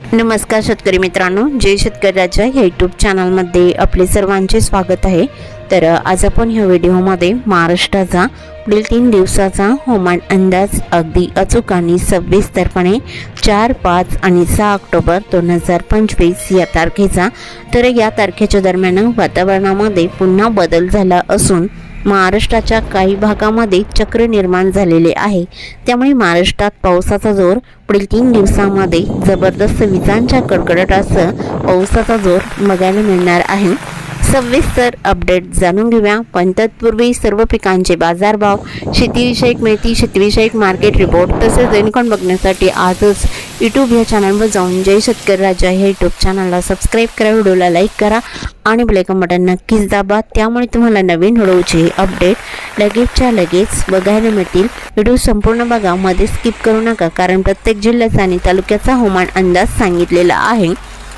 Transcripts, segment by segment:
नमस्कार शेतकरी मित्रांनो जय शेतकरी राजा या यूट्यूब चॅनलमध्ये आपले सर्वांचे स्वागत आहे. तर आज आपण ह्या व्हिडिओमध्ये महाराष्ट्राचा पुढील तीन दिवसाचा हवामान अंदाज अगदी अचूक आणि सविस्तरपणे चार पाच आणि सहा ऑक्टोबर दोन हजार पंचवीस या तारखेचा. तर या तारखेच्या दरम्यान वातावरणामध्ये पुन्हा बदल झाला असून महाराष्ट्राच्या काही भागामध्ये चक्र निर्माण झालेले आहे. त्यामुळे महाराष्ट्रात पावसाचा जोर पुढील तीन दिवसामध्ये जबरदस्त विजांच्या कडकडाटासह पावसाचा जोर बघायला मिळणार आहे. सविस्तर अपडेट जाणून घेऊया. पण तत्पूर्वी सर्व पिकांचे बाजारभाव शेतीविषयक माहिती शेतीविषयक मार्केट रिपोर्ट तसेच रेनकॉन बघण्यासाठी आजच यूट्यूब या चॅनलवर जाऊन जय शेतकरी राजा हे यूट्यूब चॅनलला सबस्क्राईब करा व्हिडिओला लाईक करा आणि ब्लेकन बटन नक्कीच दाबा. त्यामुळे तुम्हाला नवीन व्हिडिओचे अपडेट लगेचच्या लगेच बघायला मिळतील. व्हिडिओ संपूर्ण बघा मध्ये स्किप करू नका कारण प्रत्येक जिल्ह्याचा आणि तालुक्याचा हवामान अंदाज सांगितलेला आहे.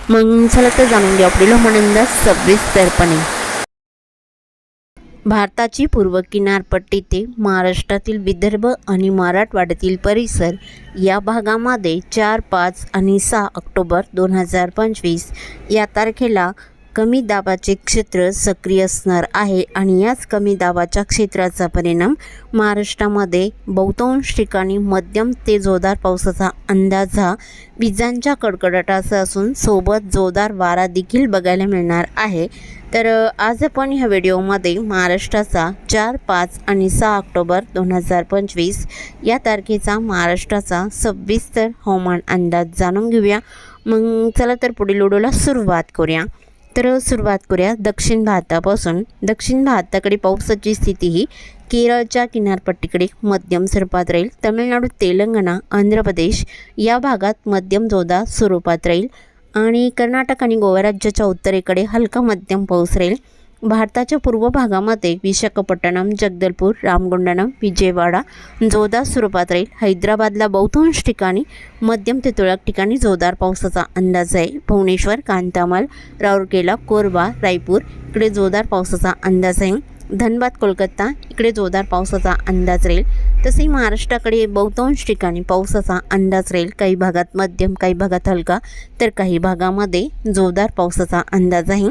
मग चला तर जाणून घ्या आपल्याला म्हणंदा सविस्तरपणे भारताची पूर्व किनारपट्टी ते महाराष्ट्रातील विदर्भ आणि मराठवाड्यातील परिसर या भागामध्ये चार पाच आणि सहा ऑक्टोबर दोन हजार पंचवीस या तारखेला कमी दाबाचे क्षेत्र सक्रिय असणार आहे आणि याच कमी दाबाच्या क्षेत्राचा परिणाम महाराष्ट्रामध्ये बहुतांश ठिकाणी मध्यम ते जोरदार पावसाचा अंदाज हा विजांच्या कडकडाटाचा असून सोबत जोरदार वारा देखील बघायला मिळणार आहे. तर आज आपण ह्या व्हिडिओमध्ये महाराष्ट्राचा चार पाच आणि सहा ऑक्टोबर दोन हजार पंचवीस या तारखेचा महाराष्ट्राचा सविस्तर हवामान अंदाज जाणून घेऊया. मग चला तर पुढील व्हिडिओला सुरुवात करूया. तर सुरुवात करूया दक्षिण भारतापासून. दक्षिण भारताकडे पावसाची स्थिती ही केरळच्या किनारपट्टीकडे मध्यम स्वरूपात राहील. तमिळनाडू तेलंगणा आंध्र प्रदेश या भागात मध्यम जोरदार स्वरूपात राहील. आणि कर्नाटक आणि गोवा राज्याच्या उत्तरेकडे हलका मध्यम पाऊस राहील. भारताच्या पूर्व भागामध्ये विशाखापट्टणम जगदलपूर रामगुंडनम विजयवाडा जोरदार स्वरूपात राहील. हैदराबादला बहुतांश ठिकाणी मध्यम ते तुरळक ठिकाणी जोरदार पावसाचा अंदाज आहे. भुवनेश्वर कांतामाल राऊरकेला कोरबा रायपूर इकडे जोरदार पावसाचा अंदाज आहे. धनबाद कोलकाता इकडे जोरदार पावसाचा अंदाज राहील. तसेही महाराष्ट्राकडे बहुतांश ठिकाणी पावसाचा अंदाज राहील. काही भागात मध्यम काही भागात हलका तर काही भागामध्ये जोरदार पावसाचा अंदाज आहे.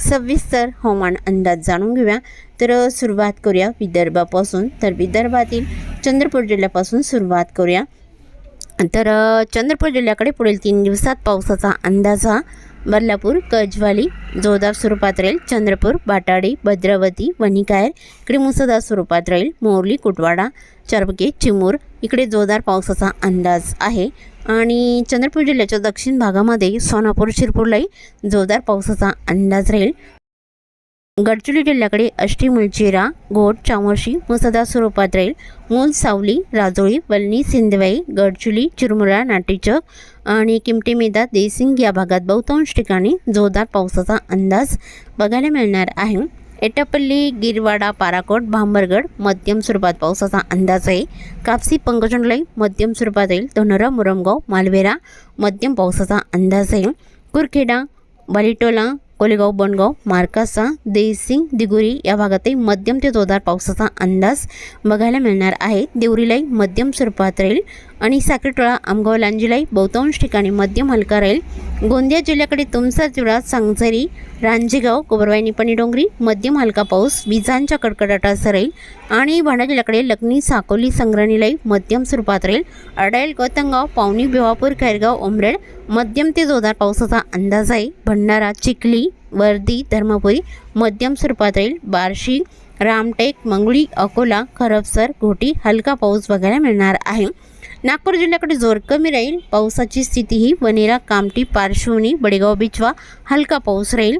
सविस्तर हवामान अंदाज जाणून घेऊया. तर सुरुवात करूया विदर्भापासून. तर विदर्भातील चंद्रपूर जिल्ह्यापासून सुरुवात करूया. तर चंद्रपूर जिल्ह्याकडे पुढील तीन दिवसात पावसाचा अंदाज हा बदलापूर कजवाली जोरदार स्वरूपात राहील चंद्रपूर बाटाडी भद्रावती वणिकायर इकडे मुसळधार स्वरूपात राहील मोरली कुटवाडा चरबके चिमूर इकडे जोरदार पावसाचा अंदाज आहे. आणि चंद्रपूर जिल्ह्याच्या दक्षिण भागामध्ये सोनापूर शिरपूरलाही जोरदार पावसाचा अंदाज राहील. गडचिरोली जिल्ह्याकडे अष्टी मुलचेरा घोट चामोर्शी मुसदा स्वरूपात राहील. मूल सावली राजोळी वल्ली सिंधवाई गडचिली चिरमुरा नाटीचक आणि किमटी मेदा देसिंग या भागात बहुतांश ठिकाणी जोरदार पावसाचा अंदाज बघायला मिळणार आहे. एटापल्ली गिरवाडा पाराकोट भांबरगड मध्यम स्वरूपात पावसाचा अंदाज आहे. कापसी पंकजंडलाई मध्यम स्वरूपात राहील. धनोरा मुरमगाव मालवेरा मध्यम पावसाचा अंदाज आहे. कुरखेडा बालिटोला कोलेगाव बनगाव मार्कासा देसिंग दिगुरी या भागातही मध्यम ते जोरदार पावसाचा अंदाज बघायला मिळणार आहे. देवरीलाही मध्यम स्वरूपात राहील. आणि साखरटोळा आमगाव लांजिलाई बहुतांश ठिकाणी मध्यम हलका राहील. गोंदिया जिल्ह्याकडे तुमसा जिल्हा सांगझरी रांजेगाव गोबरवाई निपणी डोंगरी मध्यम हलका पाऊस विजांच्या कडकडाटासह राहील आणि भांडा जिल्ह्याकडे लग्नी साकोली संग्रहणीलाई मध्यम स्वरूपात राहील. अडाईल गौतमगाव पावनी भिवापूर खैरगाव उमरेड मध्यम ते जोरदार पावसाचा अंदाज आहे. भंडारा चिखली वर्दी धर्मपुरी मध्यम स्वरूपात राहील. बार्शी रामटेक मंगळी अकोला खरबसर घोटी हलका पाऊस बघायला मिळणार आहे. नागपूर जिल्ह्याकडे जोर कमी राहील. पावसाची स्थिती ही वनेरा कामटी पार्श्वनी बडेगाव बिचवा हलका पाऊस राहील.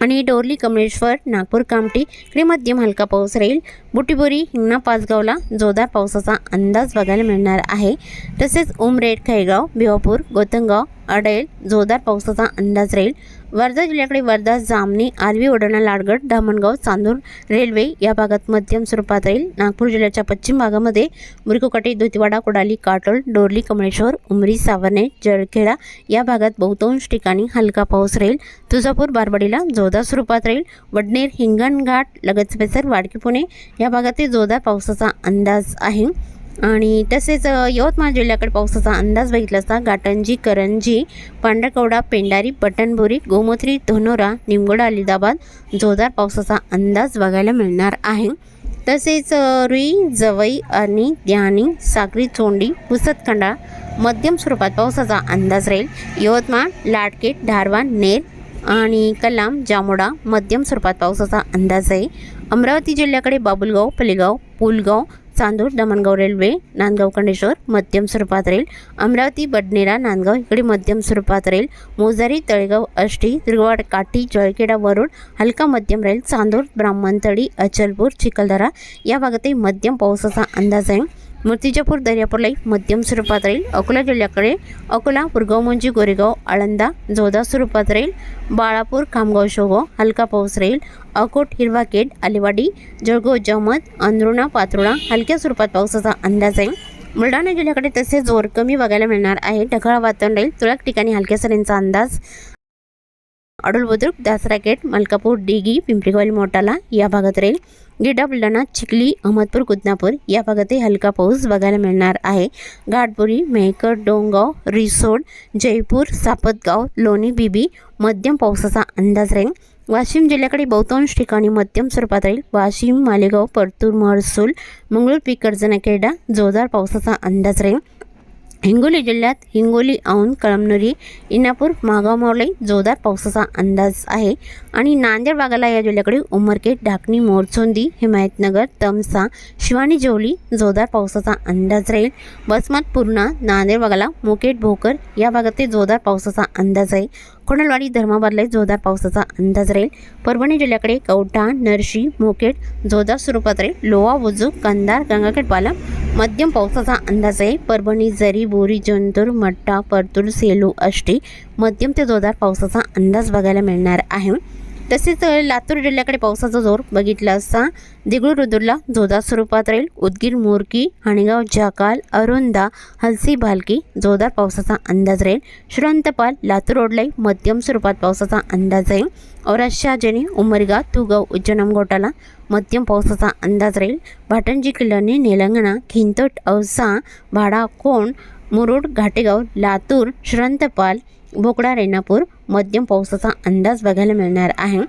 आणि डोरली कमळेश्वर नागपूर कामटी इकडे मध्यम हलका पाऊस राहील. बुटीबोरी हिंगणा पाचगावला जोरदार पावसाचा अंदाज बघायला मिळणार आहे. तसेच उमरेड खैगाव भिवापूर गोतंगाव अडेल जोरदार पावसाचा अंदाज राहील. वर्धा जिल्ह्याकडे वर्धा जामणी आर्वी वडोणा लाडगड धामणगाव चांदूर रेल्वे या भागात मध्यम स्वरूपात राहील. नागपूर जिल्ह्याच्या पश्चिम भागामध्ये मुरकुकटे दुतिवाडा कुडाली काटोल डोरली कमळेश्वर उमरी सावरणे जळखेडा या भागात बहुतांश ठिकाणी हलका पाऊस राहील. तुळजापूर बारबडीला जोरदार स्वरूपात राहील. वडनेर हिंगणघाट लगत स्पेसर वाडकी पुणे या भागातील जोरदार पावसाचा अंदाज आहे. आणि तसेच यवतमाळ जिल्ह्याकडे पावसाचा अंदाज बघितला असता घाटंजी करंजी पांढरकवडा पेंडारी बटणबोरी गोमोत्री धनोरा निमगोडा अलिदाबाद जोरदार पावसाचा अंदाज बघायला मिळणार आहे. तसेच रुई जवई आणि द्यानी सागरी चोंडी पुसतखंडा मध्यम स्वरूपात पावसाचा अंदाज राहील. यवतमाळ लाडकेट धारवान नेर आणि कलाम जामोडा मध्यम स्वरूपात पावसाचा अंदाज आहे. अमरावती जिल्ह्याकडे बाबुलगाव पलेगाव पुलगाव चांदूर दमणगाव रेल्वे नांदगाव कंडेश्वर मध्यम स्वरूपात राहील अमरावती बडनेरा नांदगाव इकडे मध्यम स्वरूपात राहील मोजारी तळेगाव अष्टी दुर्गवाड काठी जळखेडा वरुड हलका मध्यम राहील चांदूर ब्राह्मणतळी अचलपूर चिखलदरा या भागातही मध्यम पावसाचा अंदाज आहे. मूर्तिजापूर दर्यापूरलाही मध्यम स्वरूपात राहील. अकोला जिल्ह्याकडे अकोला पुरगाव म्हणजे गोरेगाव आळंदा जोधा स्वरूपात राहील. बाळापूर खामगाव शोगाव हलका पाऊस राहील. अकोट हिरवाकेट आलेवाडी जळगाव जमत अंदरुणा पात्रोळा हलक्या स्वरूपात पावसाचा अंदाज आहे. बुलढाणा जिल्ह्याकडे तसे जोर कमी बघायला मिळणार आहे. ढगाळ वातावरण राहील. तुरळक ठिकाणी हलक्या सरींचा अंदाज. अडुल बुद्रुक दासराकेट मलकापूर डिगी पिंपरीवाली मोटाला या भागात राहील गिडा बुलढाणा चिखली अहमदपूर कुदनापूर या भागातही हलका पाऊस बघायला मिळणार आहे. घाटपुरी मेहकर डोंगाव रिसोड जयपूर सापतगाव लोणी बीबी मध्यम पावसाचा अंदाज राहील वाशिम जिल्ह्याकडे बहुतांश ठिकाणी मध्यम स्वरूपात राहील वाशिम मालेगाव परतूर महसूल मंगळूर पीक कर्जनाखेडा जोरदार पावसाचा अंदाज राहील हिंगोली जिल्ह्यात हिंगोली औंध कळमनुरी इनापूर मागाव मावळी जोरदार पावसाचा अंदाज आहे. आणि नांदेड भागाला या जिल्ह्याकडे उमरखेड ढाकणी मोरचोंदी हिमायतनगर तमसा शिवानी जेवली जोरदार पावसाचा अंदाज राहील. बसमत पूर्णा नांदेड भागाला मुकेट भोकर या भागातही जोरदार पावसाचा अंदाज आहे. कोणलवाडी धर्माबादला जोरदार पावसाचा अंदाज राहील. परभणी जिल्ह्याकडे कवठा नरशी मोकेट जोरदार स्वरूपात राहील. लोहा वजू कंधार गंगाखेड पालम मध्यम पावसाचा अंदाज आहे. परभणी जरी बोरी जंतूर मट्टा परतूर सेलू अष्टी मध्यम ते जोरदार पावसाचा अंदाज बघायला मिळणार आहे. तसेच लातूर जिल्ह्याकडे पावसाचा जोर बघितला असता दिगळू जोरदार स्वरूपात राहील उदगीर मोरकी हणगाव जाकाल अरुंदा हलसी भालकी जोरदार पावसाचा अंदाज राहील. श्रंतपाल लातूर रोडलाही मध्यम स्वरूपात पावसाचा अंदाज आहे औराद शहाजनी उमरगा तुगाव उज्जैनम घोटाला मध्यम पावसाचा अंदाज राहील. भाटंजी किल्लानी निलंगणा खिंतोट औसा भाडा कोण मुरुड घाटेगाव लातूर श्रंतपाल बोकडा रेणापूर मध्यम पावसाचा अंदाज बघायला मिळणार आहे.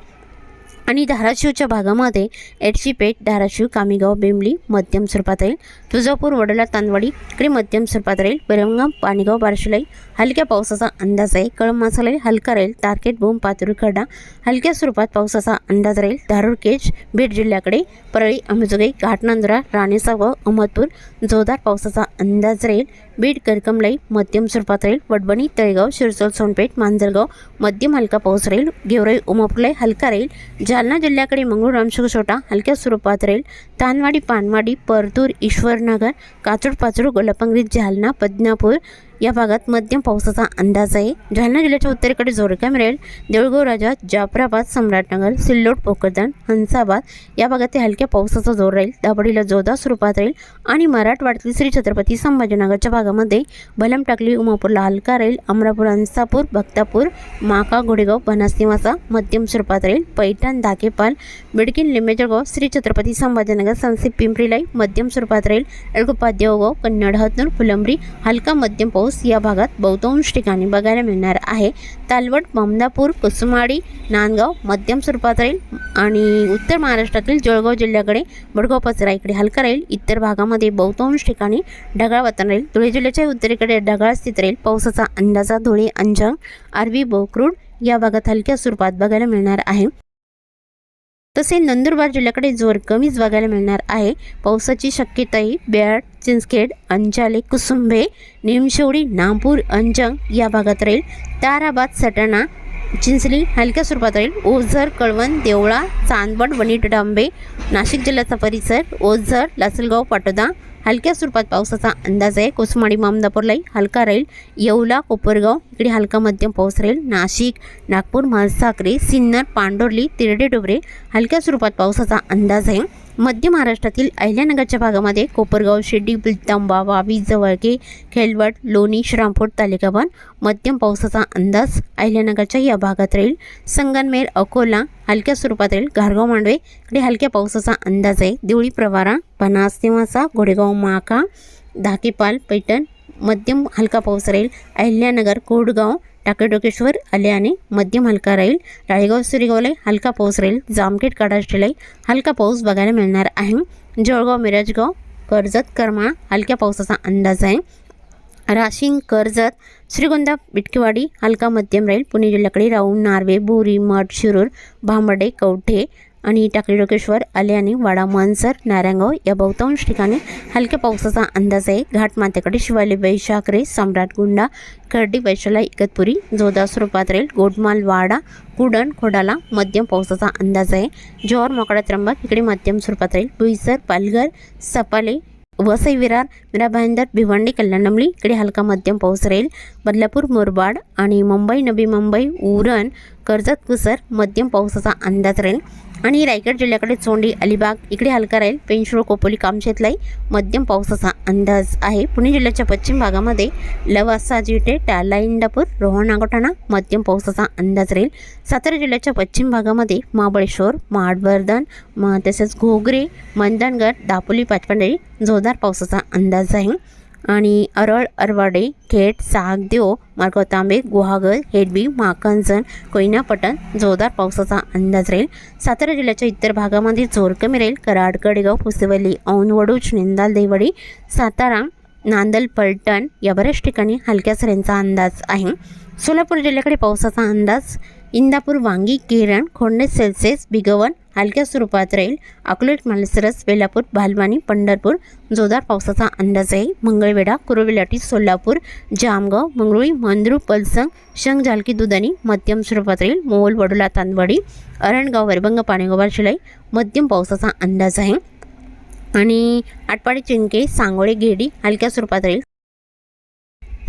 आणि धाराशिवच्या भागामध्ये एडशी पेठ धाराशिव कामेगाव बेंबली मध्यम स्वरूपात राहील. तुळजापूर वडोला तांदवाडी इकडे मध्यम स्वरूपात राहील. बेरंगाम पाणीगाव बारशिलाई हलक्या पावसाचा अंदाज आहे. कळम मसालाई हलका राहील. तारकेट बोम पातुरी खडा हलक्या स्वरूपात पावसाचा अंदाज राहील. धारूर केज बीड जिल्ह्याकडे परळी अंबेजोगाई घाटनांदुरा राणेसागाव अहमदपूर जोरदार पावसाचा अंदाज राहील. बीड करकमलाई मध्यम स्वरूपात राहील. वडबणी तळेगाव शिरसोल सोनपेठ मांजरगाव मध्यम हलका पाऊस राहील. गेवराई उमापुलाई हलका राहील. जालना जिल्ह्याकडे मंगळूर रामसुखसोटा हलक्या स्वरूपात राहील तानवाडी पानवाडी परतूर ईश्वरनगर काचूड पाचूड गोलापंगरी जालना बदनापूर या भागात मध्यम पावसाचा अंदाज आहे. जालना जिल्ह्याच्या उत्तरेकडे जोरका मिळेल देऊळगाव राजा जाफराबाद सम्राटनगर सिल्लोड पोकरदन हंसाबाद या भागात हलक्या पावसाचा जोर राहील. दाबडीला जोरदार स्वरूपात राहील आणि मराठवाड्यातील श्री छत्रपती संभाजीनगरच्या भागामध्ये बलम टाकली उमापूरला हलका राहील. अमरापूर हंसापूर भक्तापूर माका घोडेगाव बनासनिवासा मध्यम स्वरूपात राहील. पैठण धाकेपाल बिडकीन लिंबेजळगाव श्री छत्रपती संभाजीनगर संसी पिंपरीलाई मध्यम स्वरूपात राहील. एळगोपा देवगाव कन्नड हतनूर फुलंबरी हलका मध्यम पाऊस या भागात बहुतांश ठिकाणी बघायला मिळणार आहे. तालवट ममदापूर कुसुमाडी नांदगाव मध्यम स्वरूपात राहील आणि उत्तर महाराष्ट्रातील जळगाव जिल्ह्याकडे बडगाव पचरा इकडे हलका राहील. इतर भागामध्ये बहुतांश ठिकाणी ढगाळ वातावरण राहील. धुळे जिल्ह्याच्या उत्तरेकडे ढगाळ स्थित राहील. पावसाचा अंदाजा धुळे अंजंग आरवी बोकरूड या भागात हलक्या स्वरूपात बघायला मिळणार आहे. तसे नंदुरबार जिल्ह्याकडे जोर कमीच बघायला मिळणार आहे. पावसाची शक्यताही बेड चिंचखेड अंजाले कुसुंबे निमशेवडी नागपूर अंजंग या भागात राहील. ताराबाद सटाणा चिंचली हलक्या स्वरूपात राहील. ओझर कळवण देवळा चांदवड वणीट डांबे नाशिक जिल्ह्याचा परिसर ओझर लासलगाव पाटोदा हलक्या स्वरूपात पावसाचा अंदाज आहे. कोसमाडी मामदापूरलाही हलका राहील. येवला कोपरगाव इकडे हलका मध्यम पाऊस राहील. नाशिक नागपूर म्हसाक्रे सिन्नर पांडोर्ली तिरडे डोबरे हलक्या स्वरूपात पावसाचा अंदाज आहे. मध्य महाराष्ट्रातील अहिल्यानगरच्या भागामध्ये कोपरगाव शिर्डी बिलतांबा वावी जवळगे खेलवट लोणी श्रामपूर तालुक्यावर मध्यम पावसाचा अंदाज अहिल्यानगरच्या या भागात राहील. संगनमेर अकोला हलक्या स्वरूपात राहील. घारगाव मांडवे इकडे हलक्या पावसाचा अंदाज आहे. देवळी प्रवारा पनास निवासा घोडेगाव माका धाकेपाल पैठण मध्यम हलका पाऊस राहील. अहिल्यानगर कोडगाव टाकेटोकेश्वर आल्याने मध्यम हलका राहील. राळेगाव सुरेगावला हलका पाऊस राहील. जामखेड काडाष्टीलाही हलका पाऊस बघायला मिळणार आहे. जळगाव मिरजगाव कर्जत करमाळा हलक्या पावसाचा अंदाज आहे. राशिंग कर्जत श्रीगोंदा बिटकीवाडी हलका मध्यम राहील. पुणे जिल्ह्याकडे राहून नार्वे बोरी मठ शिरूर भांबडे कवठे आणि टाकळी डोकेश्वर आल्याने वाडा मनसर नारायणगाव या बहुतांश ठिकाणी हलक्या पावसाचा अंदाज आहे. घाटमाथ्याकडे शिवाली वैशाखरे सम्राट गुंडा खर्डी वैशाला इगतपुरी जोदा स्वरूपात राहील वाडा कुडण खोडाला मध्यम पावसाचा अंदाज आहे. जोहर मोकडा त्र्यंबक इकडे मध्यम स्वरूपात राहील. भुईसर पालघर सपाले वसई विरार मीरा भाईंदर भिवंडी कल्याणमली इकडे हलका मध्यम पाऊस राहील. बदलापूर मुरबाड आणि मुंबई नवी मुंबई उरण कर्जत कुसर मध्यम पावसाचा अंदाज राहील. आणि रायगड जिल्ह्याकडे चोंडी अलिबाग इकडे हलका राहील पेंशुर कोपोली कामशेतलाई मध्यम पावसाचा अंदाज आहे. पुणे जिल्ह्याच्या पश्चिम भागामध्ये लवासा जिटे टाला इंदापूर रोहन नागोठाणा मध्यम पावसाचा अंदाज राहील. सातारा जिल्ह्याच्या पश्चिम भागामध्ये महाबळेश्वर माडवर्धन म तसेच घोगरे मंदनगड दापोली पाचपंढरी जोरदार पावसाचा अंदाज आहे. आणि अरळ अरवाडे खेड सागदेव देव तांबे गुहागर हेडबी माकंजन कोयना पटण जोरदार पावसाचा अंदाज राहील. सातारा जिल्ह्याच्या इतर भागामध्ये जोर कमी राहील. कराड कडेगाव पुसेवली औंध निंदाल देवडी सातारा नांदल पलटण या बऱ्याच ठिकाणी हलक्या सऱ्यांचा अंदाज आहे. सोलापूर जिल्ह्याकडे पावसाचा अंदाज इंदापूर वांगी केरण खोंडे सेल्सिअस बिगवन हलक्या स्वरूपात राहील. अकोलेट मालसरस बेलापूर भालवानी पंढरपूर जोरदार पावसाचा अंदाज आहे. मंगळवेढा कुरविलाटी सोलापूर जामगाव मंगरुळी मंद्रू पलसंग शंग झालकी दुधानी मध्यम स्वरूपात राहील. मोहोल वडोला तांदवाडी अरणगाव वरभंग पाणेगोबार शिलाई मध्यम पावसाचा अंदाज आहे. आणि आटपाडी चिंके सांगोळे गेडी हलक्या स्वरूपात राहील.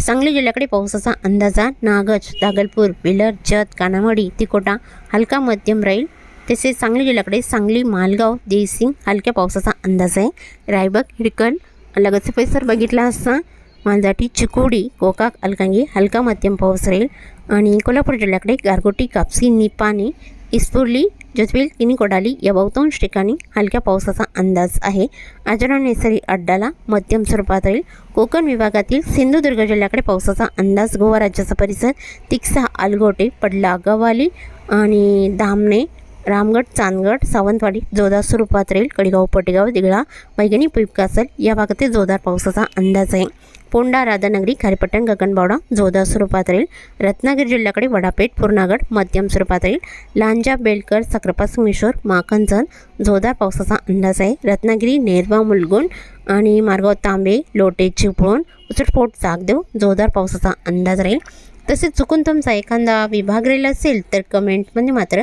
सांगली जिल्ह्याकडे पावसाचा अंदाजा नागज दागलपूर विलर जत कानामडी तिकोटा हलका मध्यम राहील. तसेच सांगली जिल्ह्याकडे सांगली मालगाव देसिंग हलक्या पावसाचा अंदाज आहे. रायबग हिडकल लगतचा परिसर बघितला असता मांजाटी चिकोडी गोकाक अलकांगी हलका मध्यम पाऊस राहील. आणि कोल्हापूर जिल्ह्याकडे गारगोटी कापसी निपाणी इस्पुर्ली जजवेल किनी कोडाली या बहुतांश ठिकाणी हलक्या पावसाचा अंदाज आहे. आजरा नेसरी अड्डाला मध्यम स्वरूपात राहील. कोकण विभागातील सिंधुदुर्ग जिल्ह्याकडे पावसाचा अंदाज गोवा राज्याचा परिसर तिक्सा आलगोटे पडला गवाली आणि धामणे रामगड चांदगड सावंतवाडी जोरदार स्वरूपात रेल कडेगाव पटेगाव दिगळा मैगणी पिपकासल या भागातील जोरदार पावसाचा अंदाज आहे. पोंडा राधानगरी खारेपट्टण गगनबावडा जोरदार स्वरूपात राहील. रत्नागिरी जिल्ह्याकडे वडापेठ पूर्णागड मध्यम स्वरूपात राहील. लांजा बेलकर सक्रापा संगमेश्वर माखनजन जोरदार पावसाचा अंदाज आहे. रत्नागिरी नेरवा मुलगुण आणि मार्गाव तांबे लोटे चिपळूण उचटपोट जागदेव जोरदार पावसाचा अंदाज राहील. तसेच चुकून तुमचा एखादा विभाग राहिला असेल तर कमेंटमध्ये मात्र